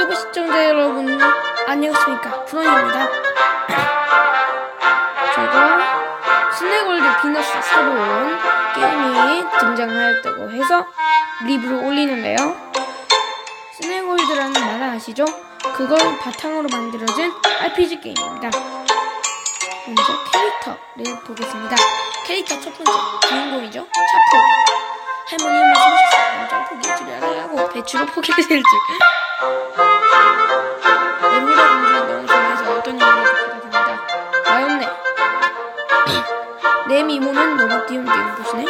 유튜브 시청자 여러분 안녕하십니까. 브론입니다. 제가 스네골드 비너스 새로운 게임이 등장하였다고 해서 리뷰를 올리는데요. 스네골드라는 만화 아시죠? 그걸 바탕으로 만들어진 RPG 게임입니다. 먼저 캐릭터를 보겠습니다. 캐릭터 첫 번째 주인공이죠? 차프 할머니 점프 줄 알아야 하 포기를 셀 줄. 외로라 공주는 너무 좋아해서 어떤 영화를 보게 됩니다. 나였네. 내 미모는 너무 띄움띄움 보시네.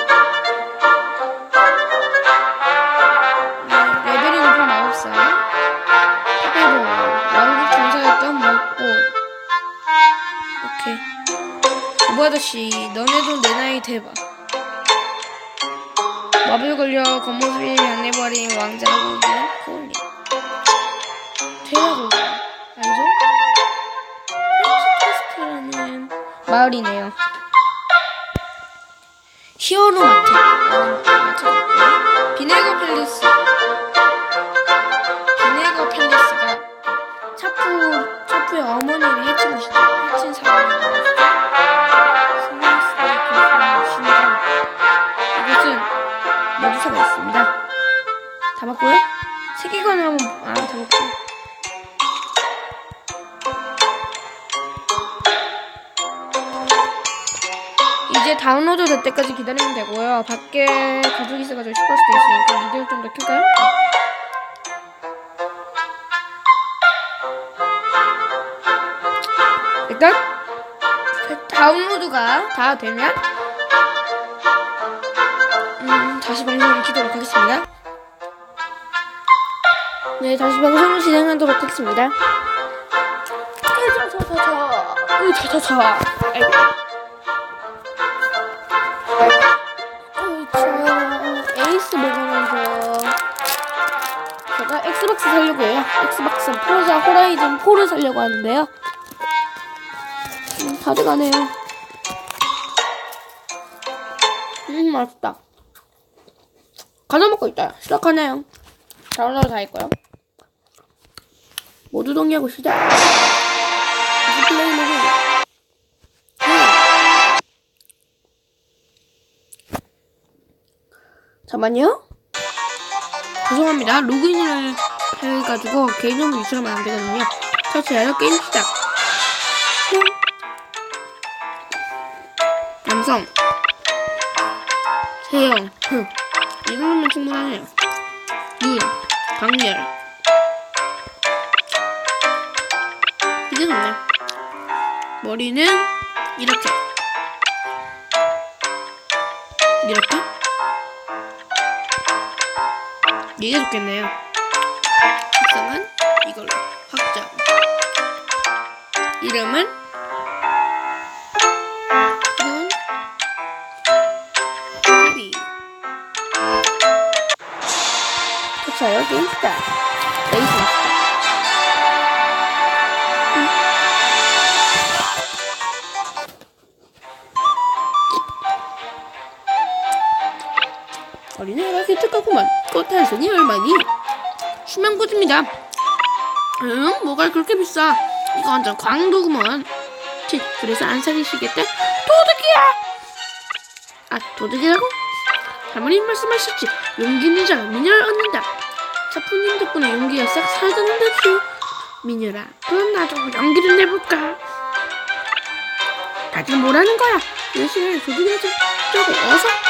네, 레벨이 높은 마법사. 파베로 왕국 전사였던 먹보. 오케이. 오브 아저씨, 너네도 내 나이 대봐. 마블 걸려 겉모습이 변해버린 왕자라고 이기는 코올리. 대화고 아니죠? 프렌치캐스트라는 마을이네요. 히어로 마트 비네거 팰리스. 비네거 팰리스가 차프 차프의 어머니를 해친 곳이죠 해친 사람이라고 다운로드 될 때까지 기다리면 되고요. 밖에 가족이 있어가지고 시끄러울 수도 있으니까 미디어 좀 더 킬까요? 일단 다운로드가 다 되면 음, 다시 방송을 키도록 하겠습니다. 네, 다시 방송을 진행하도록 하겠습니다. 자자자자자, 자자자, 아이고. 저 에이스 먹으면서 제가 엑스박스 살려고 해요. 엑스박스 프로자 호라이즌 4를 살려고 하는데요. 음, 가져가네요. 음, 맛있다. 과자 먹고 있다. 시작하네요. 다운로드 다 했고요. 모두 동의하고 시작. 플레이 모드. 잠만요. 죄송합니다. 로그인을 해가지고 개인정보 유출하면 안 되거든요. 터치하여 게임 시작. 뿅. 남성. 세영. 흥. 이 정도면 충분하네요. 눈, 강렬. 이게 좋네. 머리는 이렇게. 이렇게. 이게 좋겠네요. 색상은 이걸로 확장. 이름은 눈, 비. 터쳐요 게임 스타 레이스 기특하구만 꽃탈선이 얼마니? 수면고지입니다 응? 뭐가 그렇게 비싸 이거 완전 광도구먼 치, 그래서 안 사리시겠대? 도둑이야! 아 도둑이라고? 할머니 말씀하셨지 용기 있는 자 미녀를 얻는다 차프님 덕분에 용기가 싹 사라졌는데지 미녀라 그럼 나도 용기를 내볼까 다들 뭐라는 거야 열심히 도둑이라도 저거 어서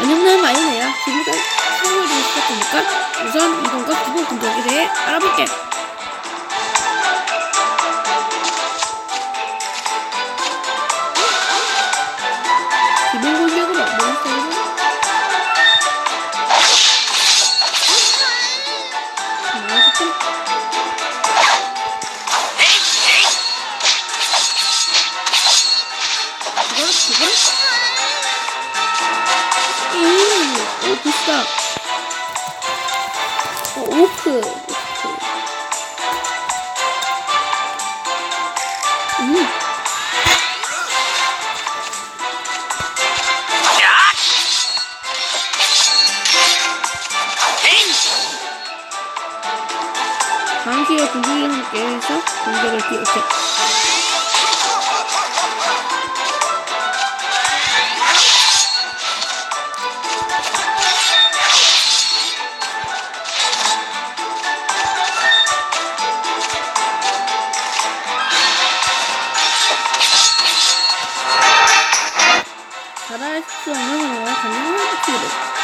안녕날 마요네요. 지금까지 수업을 시작하니까 우선 이동과 기본 공격에 대해 알아볼게 함께 해서 공격을 비롯해 잘할 수 없는 가능한 피를 잘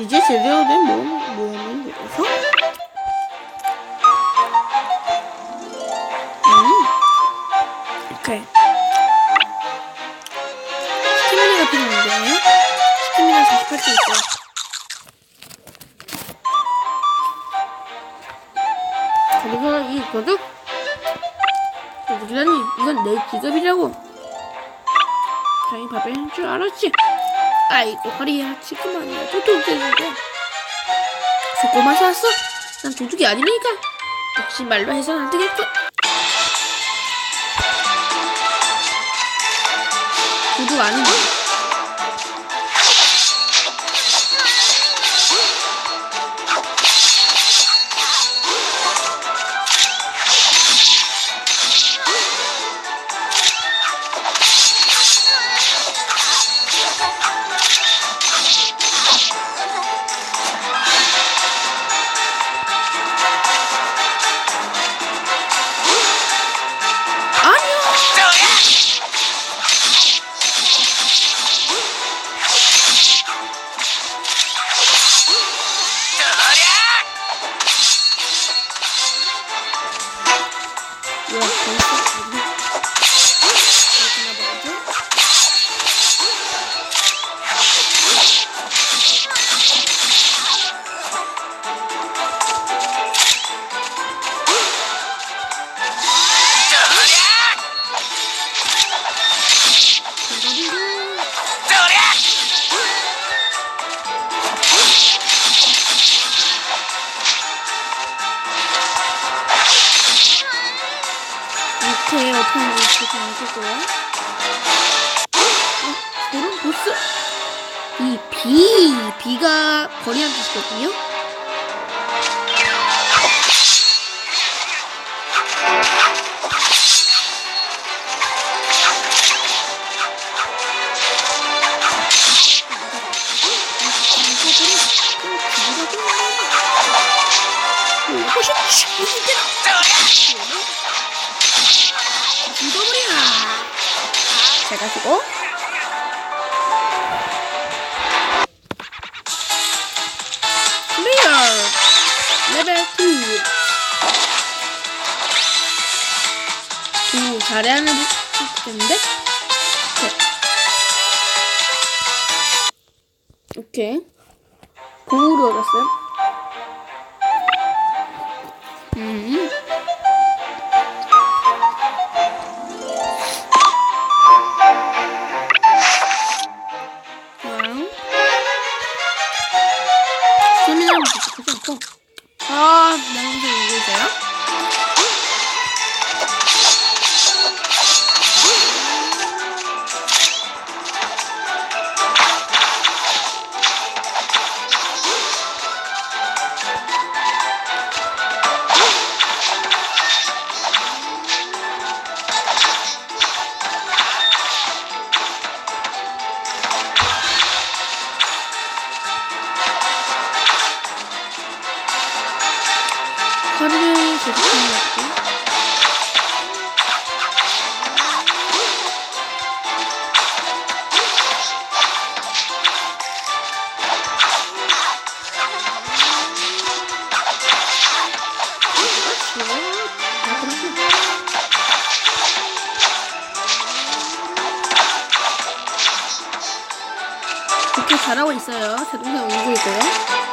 이제 제대로 된 몸, 몸을 들여서? 음. 오케이. 스티미나가 필요한데요? 스티미나 48개 있어요. 그리고 이 도둑 도둑이라니 이건 내 직업이라고. 당연히 밥을 할줄 알았지 아이고 허리야. 지금만이야. 도둑 되는데 속고만 살았어. 난 도둑이 아니니까. 역시 말로 해서는 안 되겠고 도둑 아닌데 어떻게 하는지 이렇게 알겠고요. 어, 그럼 보스. 이 비, 비가 거리한 뜻이거든요. 가시고. 클리어! 레벨 2. 오, 잘하는 텐데? 오케이. 오케이. 공으로 얻었어요. 아, 나영상 이거 있어요? 하루를 계속하는 것 같고. 아, 그렇구나. 이렇게 잘하고 있어요. 제 동생 울고 있고요.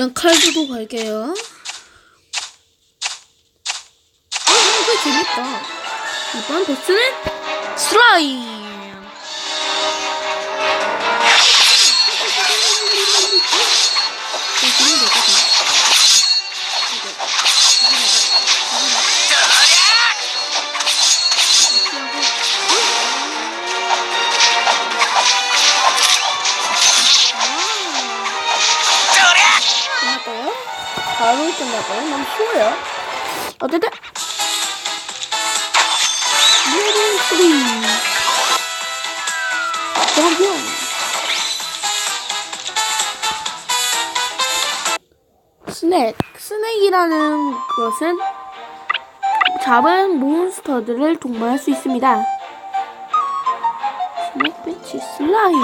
일단 칼 들고 갈게요. 아, 이거 재밌다. 이번 보스는 슬라임. 이 쉬워요. 어쨌든 레벨 3 champion 스낵 스낵이라는 것은 잡은 몬스터들을 동반할 수 있습니다. 스낵 배치 슬라임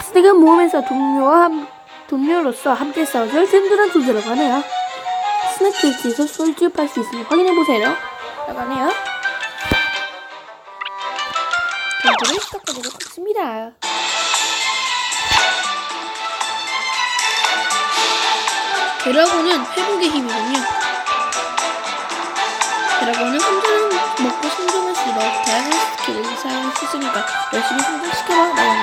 스낵은 모험에서 동료와 함, 동료로서 함께 싸워줄 든든한 존재라고 하네요. 스낵 배치에서 솔집할 수 있으니 확인해보세요. 하네요. 경기를 시작하도록 하겠습니다. 드라곤은 회복의 힘이군요. 드라곤은 생존 먹고 생존할수록 다양한 스킬을 사용할 수 있으니까 열심히 생존시켜봐 나가네.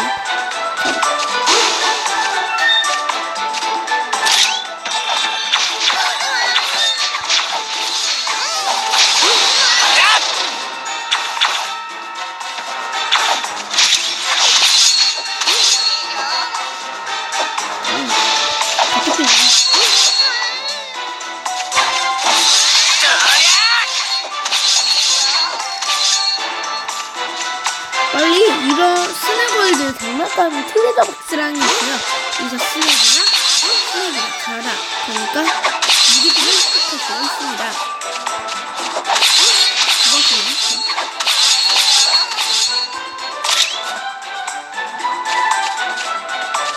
장난감이 트레저 박스라는 게 있어요. 여기서 스네이나 스네이나 가라. 그러니까 무기들을 획득할 수가 있습니다. 이것은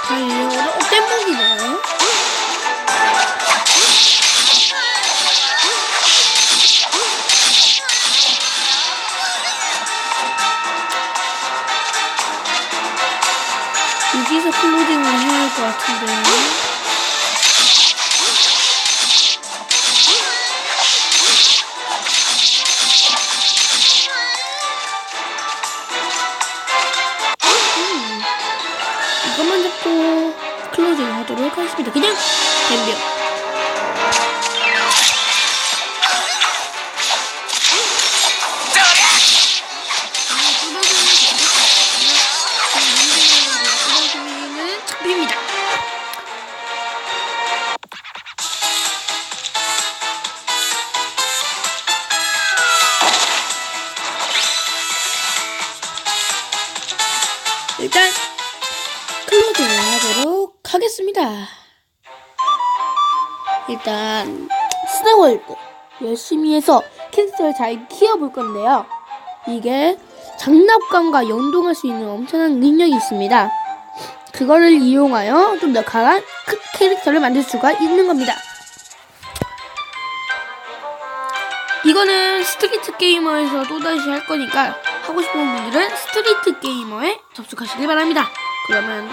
달려오는 어, 뗏목이네요. 여기서 클로딩을 해야 할 것 같은데. 일단 스네월드 열심히 해서 캐릭터를 잘 키워볼 건데요. 이게 장난감과 연동할 수 있는 엄청난 능력이 있습니다. 그거를 이용하여 좀 더 강한 크- 캐릭터를 만들 수가 있는 겁니다. 이거는 스트리트 게이머에서 또다시 할 거니까 하고 싶은 분들은 스트리트 게이머에 접속하시길 바랍니다. 그러면